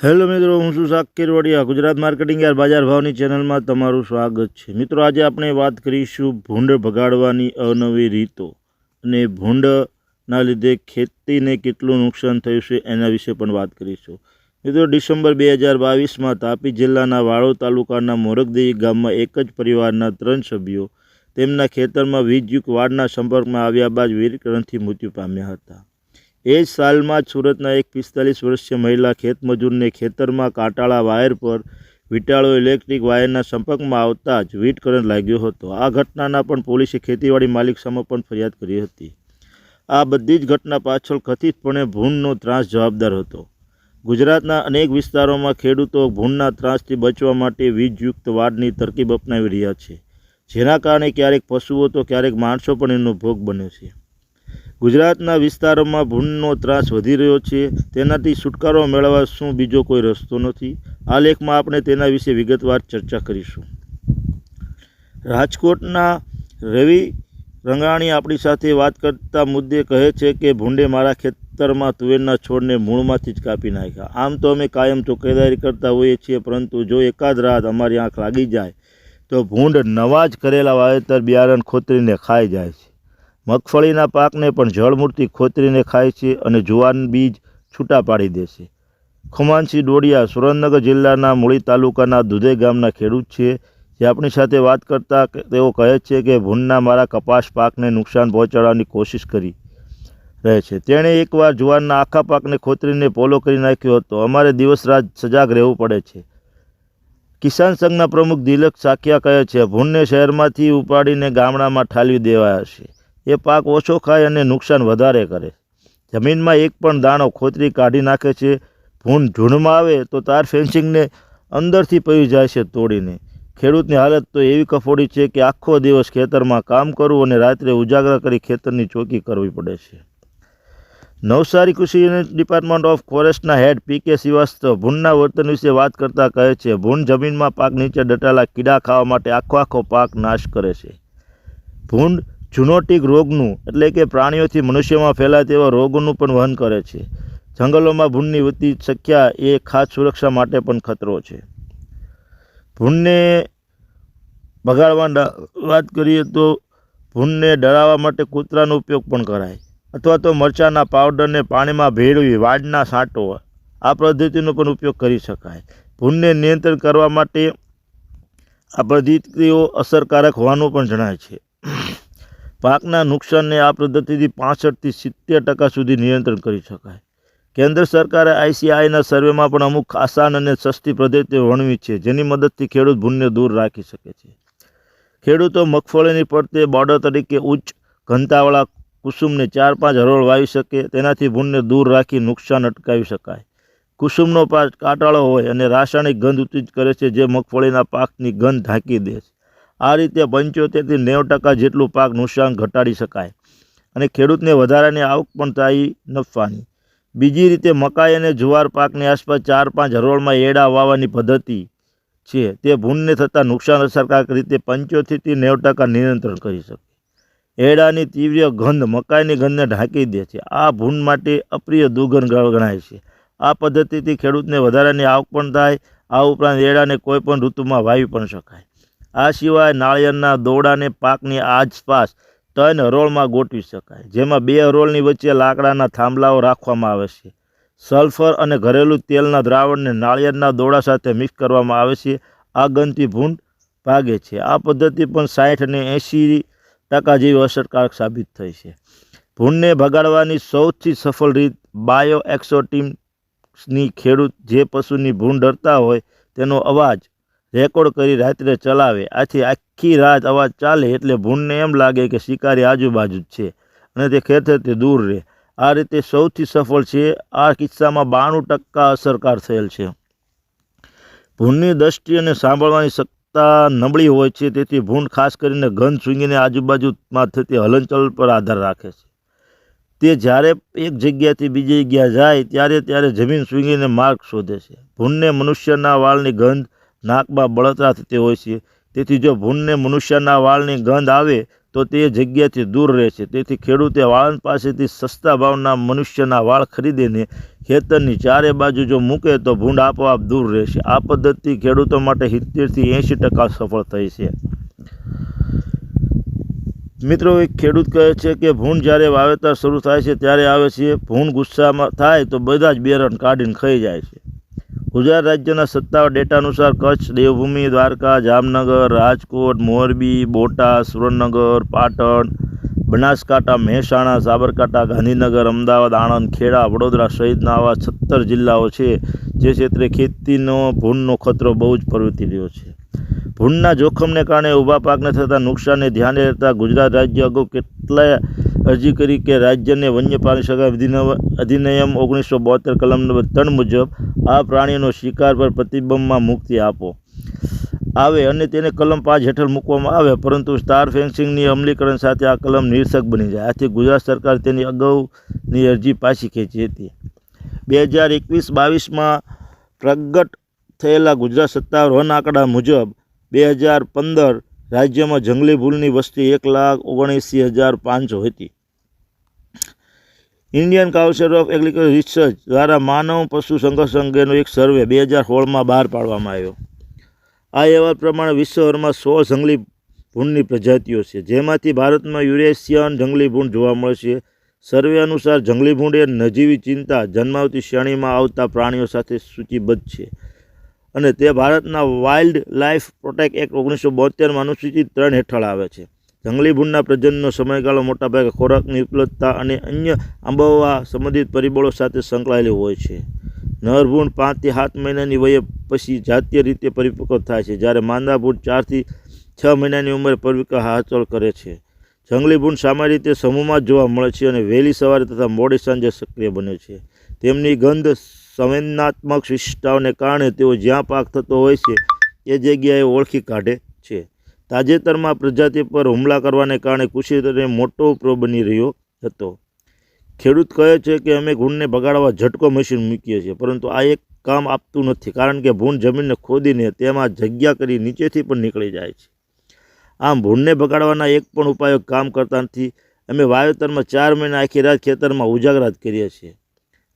Hello મિત્રો, હું છું સાકિર વડિયા ગુજરાત માર્કેટિંગ યાર બજાર ભાવની ચેનલમાં તમારું સ્વાગત છે. મિત્રો, આજે આપણે વાત કરીશું ભૂંડ ભગાડવાની અવનવી રીતો અને ભૂંડના લીધે ખેતીને કેટલું નુકસાન થયું છે એના વિશે પણ વાત કરીશું. મિત્રો, ડિસેમ્બર બે હજાર બાવીસમાં તાપી જિલ્લાના વાળો તાલુકાના મોરગદેવી ગામમાં એક જ પરિવારના ત્રણ સભ્યો તેમના ખેતરમાં વીજયુક્ત વાડના સંપર્કમાં આવ્યા બાદ વીરકરણથી મૃત્યુ પામ્યા હતા. એ જ સાલમાં જ સુરતના એક પિસ્તાલીસ વર્ષીય મહિલા ખેતમજૂરને ખેતરમાં કાંટાળા વાયર પર વીટાળો ઇલેક્ટ્રિક વાયરના સંપર્કમાં આવતા જ વીટ કરંટ લાગ્યો હતો. આ ઘટનાના પણ પોલીસે ખેતીવાડી માલિક સામે પણ ફરિયાદ કરી હતી. આ બધી જ ઘટના પાછળ કથિતપણે ભૂનનો ત્રાસ જવાબદાર હતો. ગુજરાતના અનેક વિસ્તારોમાં ખેડૂતો ભૂનના ત્રાસથી બચવા માટે વીજયુક્ત વાડની તરકીબ અપનાવી રહ્યા છે. જેના કારણે ક્યારેક પશુઓ તો ક્યારેક માણસો પણ એનો ભોગ બને છે. ગુજરાતના વિસ્તારોમાં ભૂંડનો ત્રાસ વધી રહ્યો છે. તેનાથી છુટકારો મેળવવા શું બીજો કોઈ રસ્તો નથી? આ લેખમાં આપણે તેના વિશે વિગતવાર ચર્ચા કરીશું. રાજકોટના રવિ રંગાણી આપણી સાથે વાત કરતા મુદ્દે કહે છે કે, ભૂંડે મારા ખેતરમાં તુવેરના છોડને મૂળમાંથી જ કાપી નાખ્યા. આમ તો અમે કાયમ ચોકેદારી કરતા હોઈએ છીએ, પરંતુ જો એકાદ રાત અમારી આંખ લાગી જાય, તો ભૂંડ નવા જ કરેલા વાવેતર બિયારણ ખોતરીને ખાઈ જાય છે. મગફળીના પાકને પણ જળમૂર્તિ ખોતરીને ખાય છે અને જુવાન બીજ છૂટા પાડી દે છે. ખુમાનસિંહ ડોડિયા સુરેન્દ્રનગર જિલ્લાના મૂળી તાલુકાના દુધે ગામના ખેડૂત છે. જે આપણી સાથે વાત કરતા તેઓ કહે છે કે ભૂનના મારા કપાસ પાકને નુકસાન પહોંચાડવાની કોશિશ કરી રહે છે. તેણે એકવાર જુવારના આખા પાકને ખોતરીને પોલો કરી નાખ્યો હતો. અમારે દિવસ રાત સજાગ રહેવું પડે છે. કિસાન સંઘના પ્રમુખ દિલક સાકિયા કહે છે, ભૂનને શહેરમાંથી ઉપાડીને ગામડામાં ઠાલવી દેવાયા છે. એ પાક ઓછો ખાય અને નુકસાન વધારે કરે. જમીનમાં એક પણ દાણો ખોતરી કાઢી નાખે છે, ભૂન ઝૂંડમાં આવે તો તાર ફેન્સિંગને અંદરથી પડી જાય છે તોડીને. ખેડૂતની હાલત તો એવી કફોડી છે કે આખો દિવસ ખેતરમાં કામ કરવું અને રાત્રે ઉજાગરા કરી ખેતરની ચોકી કરવી પડે છે. નવસારી કૃષિ ડિપાર્ટમેન્ટ ઓફ ફોરેસ્ટના હેડ પી કે શ્રીવાસ્તવ ભૂંડના વર્તન વિશે વાત કરતાં કહે છે ભૂંડ જમીનમાં પાક નીચે દટાયેલા કીડા ખાવા માટે આખો આખો પાક નાશ કરે છે. ભૂંડ ઝુનોટિક રોગનું, એટલે કે પ્રાણીઓથી મનુષ્યમાં ફેલાય તેવા રોગોનું પણ વહન કરે છે. જંગલોમાં ભૂંડની વધતી સંખ્યા એ ખાસ સુરક્ષા માટે પણ ખતરો છે. ભૂંડને બગાડવા વાત કરીએ તો ભૂંડને ડરાવવા માટે કૂતરાનો ઉપયોગ પણ કરાય. અથવા તો મરચાંના પાવડરને પાણીમાં ભેળવી વાડના સાંટો આ પદ્ધતિનો પણ ઉપયોગ કરી શકાય. ભૂંડને નિયંત્રણ કરવા માટે આ પદ્ધતિઓ અસરકારક હોવાનું પણ જણાય છે. પાકના નુકસાનને આ પદ્ધતિથી પાસઠથી સિત્તેર ટકા સુધી નિયંત્રણ કરી શકાય. કેન્દ્ર સરકારે આઈસીઆઈના સર્વેમાં પણ અમુક આસાન અને સસ્તી પદ્ધતિઓ વર્ણવી છે, જેની મદદથી ખેડૂત ભૂનને દૂર રાખી શકે છે. ખેડૂતો મગફળીની પડતે બોર્ડર તરીકે ઉચ્ચ ઘનતાવાળા કુસુમને ચાર પાંચ હરોળ વાવી શકે, તેનાથી ભૂનને દૂર રાખી નુકસાન અટકાવી શકાય. કુસુમનો પાક કાટાળો હોય અને રાસાયણિક ગંધ ઉત્તેજ કરે છે, જે મગફળીના પાકની ગંધ ઢાંકી દે છે. આ રીતે પંચોતેરથી નેવ ટકા જેટલું પાક નુકસાન ઘટાડી શકાય. અને ખેડૂતને વધારાની આવક પણ થાય નફાની. બીજી રીતે મકાઈ અને જુવાર પાકની આસપાસ ચાર પાંચ હરોળમાં એડા વાવવાની પદ્ધતિ છે. તે ભૂનને થતાં નુકસાન અસરકારક રીતે પંચોતેરથી નેવ ટકા નિયંત્રણ કરી શકે. એડાની તીવ્ર ગંધ મકાઈની ગંધને ઢાંકી દે છે. આ ભૂન માટે અપ્રિય દુર્ગંધ ગણાય છે. આ પદ્ધતિથી ખેડૂતને વધારાની આવક પણ થાય. આ ઉપરાંત એડાને કોઈપણ ઋતુમાં વાવી પણ શકાય. આ સિવાય નાળિયેરના દોડાને પાકની આસપાસ ત્રણ હરોળમાં ગોઠવી શકાય, જેમાં બે હરોળની વચ્ચે લાકડાના થાંભલાઓ રાખવામાં આવે છે. સલ્ફર અને ઘરેલું તેલના દ્રાવણને નાળિયેરના દોડા સાથે મિક્સ કરવામાં આવે છે. આ ગંધથી ભૂંડ ભાગે છે. આ પદ્ધતિ પણ સાઠ અને એંશી ટકા જેવી અસરકારક સાબિત થઈ છે. ભૂંડને ભગાડવાની સૌથી સફળ રીત બાયો એક્સોટીમ્સની ખેડૂત જે પશુની ભૂંડ ડરતા હોય તેનો અવાજ રેકોર્ડ કરી રાત્રે ચલાવે. આથી આખી રાત અવાજ ચાલે એટલે ભૂંડને એમ લાગે કે શિકારી આજુબાજુ જ છે અને તે ખેતરથી દૂર રહે. આ રીતે સૌથી સફળ છે, આ કિસ્સામાં બાણું ટકા અસરકાર થયેલ છે. ભૂંડની દ્રષ્ટિ અને સાંભળવાની સત્તા નબળી હોય છે, તેથી ભૂંડ ખાસ કરીને ગંધ સૂંઘીને આજુબાજુમાં થતી હલનચલન પર આધાર રાખે છે. તે જ્યારે એક જગ્યાથી બીજી જગ્યા જાય, ત્યારે ત્યારે જમીન સૂંઘીને માર્ગ શોધે છે. ભૂંડને મનુષ્યના વાળની ગંધ નાકમાં બળતરા થતી હોય છે. તેથી જો ભૂનને મનુષ્યના વાળની ગંધ આવે, તો તે જગ્યાથી દૂર રહે છે. તેથી ખેડૂતે વાળન પાસેથી સસ્તા ભાવના મનુષ્યના વાળ ખરીદીને ખેતરની ચારે બાજુ જો મૂકે, તો ભૂંડ આપોઆપ દૂર રહેશે આ પદ્ધતિ ખેડૂતો માટે સિત્તેરથી એંશી ટકા સફળ થઈ છે. મિત્રો, એક ખેડૂત કહે છે કે, ભૂંડ જ્યારે વાવેતર શરૂ થાય છે, ત્યારે આવે છે. ભૂંડ ગુસ્સામાં થાય, તો બધા જ બેરણ કાઢીને ખાઈ જાય છે. ગુજરાત રાજ્યના સત્તાવાર ડેટા અનુસાર કચ્છ, દેવભૂમિ, દ્વારકા, જામનગર, રાજકોટ, મોરબી, બોટાદ, સુરેન્દ્રનગર, પાટણ, બનાસકાંઠા, મહેસાણા, સાબરકાંઠા, ગાંધીનગર, અમદાવાદ, આણંદ, ખેડા, વડોદરા સહિતના આવા સત્તર જિલ્લાઓ છે જે ક્ષેત્રે ખેતીનો, ભૂનનો ખતરો બહુ જ પ્રવૃત્તિ રહ્યો છે. ભૂંડના જોખમને કારણે ઊભા પાકને થતા નુકસાનને ધ્યાને લેતા ગુજરાત રાજ્ય અગાઉ કેટલાય અરજી કરી કે રાજ્યને વન્ય પ્રાણી સગા અધિનિયમ ઓગણીસો બોતેર કલમ નંબર ત્રણ મુજબ આ પ્રાણીનો શિકાર પર પ્રતિબંધમાં મુક્તિ આપો. આવે અને તેને કલમ પાંચ હેઠળ મૂકવામાં આવે, પરંતુ સ્ટાર ફેન્સિંગની અમલીકરણ સાથે આ કલમ નિરસક બની જાય. આથી ગુજરાત સરકાર તેની અગાઉની અરજી પાછી ખેંચી હતી. બે હજાર એકવીસ બાવીસમાં પ્રગટ થયેલા ગુજરાત સત્તાવાર વન આંકડા મુજબ બે હજાર પંદર રાજ્યમાં જંગલી ભૂલની વસ્તી એક લાખ ઓગણએંસી હજાર પાંચસો હતી. Indian council of agriculture research દ્વારા માનવ પશુ સંઘર્ષ અંગેનો એક સર્વે બે હજાર સોળમાં બહાર પાડવામાં આવ્યો. આ અહેવાલ પ્રમાણે વિશ્વભરમાં સો જંગલી ભૂંડની પ્રજાતિઓ છે, જેમાંથી ભારતમાં યુરેશિયન જંગલી ભૂંડ જોવા મળશે. સર્વે અનુસાર જંગલી ભૂંડ એ નજીવી ચિંતા જન્માવતી શ્રેણીમાં આવતા પ્રાણીઓ સાથે સૂચિબદ્ધ છે. અને તે ભારતના વાઇલ્ડ લાઇફ પ્રોટેક્ટ એક્ટ ઓગણીસો બોતેરમાં અનુસૂચિત ત્રણ હેઠળ આવે છે. જંગલી ભૂંડના પ્રજનનનો સમયગાળો મોટાભાગે ખોરાકની ઉપલબ્ધતા અને અન્ય આંબવવા સંબંધિત પરિબળો સાથે સંકળાયેલી હોય છે. નરભૂંડ પાંચથી સાત મહિનાની વયે પછી જાતીય રીતે પરિપક્વ થાય છે, જ્યારે માંદા ભૂંડ ચારથી છ મહિનાની ઉંમરે પરિપક્વ હાચળ કરે છે. જંગલી ભૂંડ સામાન્ય રીતે સમૂહમાં જ જોવા મળે છે અને વહેલી સવારે તથા મોડી સાંજે સક્રિય બને છે. તેમની ગંધ સંવેદનાત્મક વિશિષ્ટતાઓને કારણે તેઓ જ્યાં પાક થતો હોય છે, એ જગ્યાએ ઓળખી કાઢે છે. તાજેતરમાં પ્રજાતિ પર હુમલા કરવાને કારણે કુશીતને મોટો ઉપરો બની રહ્યો હતો. ખેડૂત કહે છે કે, અમે ભૂંડને બગાડવા ઝટકો મશીન મૂકીએ છીએ, પરંતુ આ એક કામ આપતું નથી, કારણ કે ભૂંડ જમીનને ખોદીને તેમાં જગ્યા કરી નીચેથી પણ નીકળી જાય છે. આમ, ભૂંડને બગાડવાના એક પણ ઉપાયો કામ કરતા નથી. અમે વાવેતરમાં ચાર મહિના આખી રાત ખેતરમાં ઉજાગરાત કરીએ છીએ.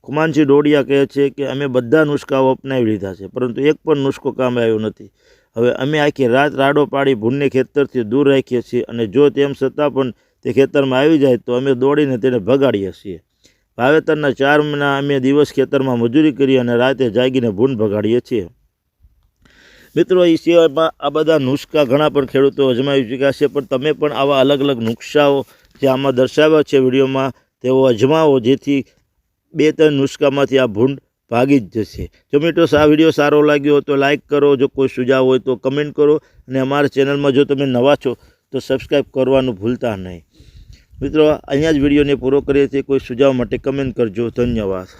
ખુમાનસિંહ ડોડિયા કહે છે કે અમે બધા નુસ્ખાઓ અપનાવી લીધા છે, પરંતુ એક પણ નુસ્ખો કામ આવ્યો નથી. હવે અમે આખી રાત રાડો પાડી ભૂનને ખેતરથી દૂર રાખીએ છીએ અને જો તેમ છતાં પણ તે ખેતરમાં આવી જાય તો અમે દોડીને તેને ભગાડીએ છીએ. વાવેતરના ચાર મહિના અમે દિવસ ખેતરમાં મજૂરી કરી અને રાતે જાગીને ભૂન ભગાડીએ છીએ. મિત્રો એ સિવાયમાં આ બધા નુસ્ખા ઘણા પણ ખેડૂતો અજમાવી ચૂક્યા છે, પણ તમે પણ આવા અલગ અલગ નુસ્ખાઓ જે આમાં દર્શાવ્યા છે વિડીયોમાં, તેઓ અજમાવો જેથી બે ત્રણ નુસ્ખામાંથી આ ભૂંડ ભાગી જ જશે. જો મિત્રો આ વીડિયો સારો લાગ્યો હોય તો લાઇક કરો, જો કોઈ સુઝાવ હોય તો કમેન્ટ કરો અને અમારા ચેનલમાં જો તમે નવા છો તો સબસ્ક્રાઈબ કરવાનું ભૂલતા નહીં. મિત્રો, અહીંયા જ વિડીયોને પૂરો કરીએ છીએ. કોઈ સુઝાવ માટે કમેન્ટ કરજો. ધન્યવાદ.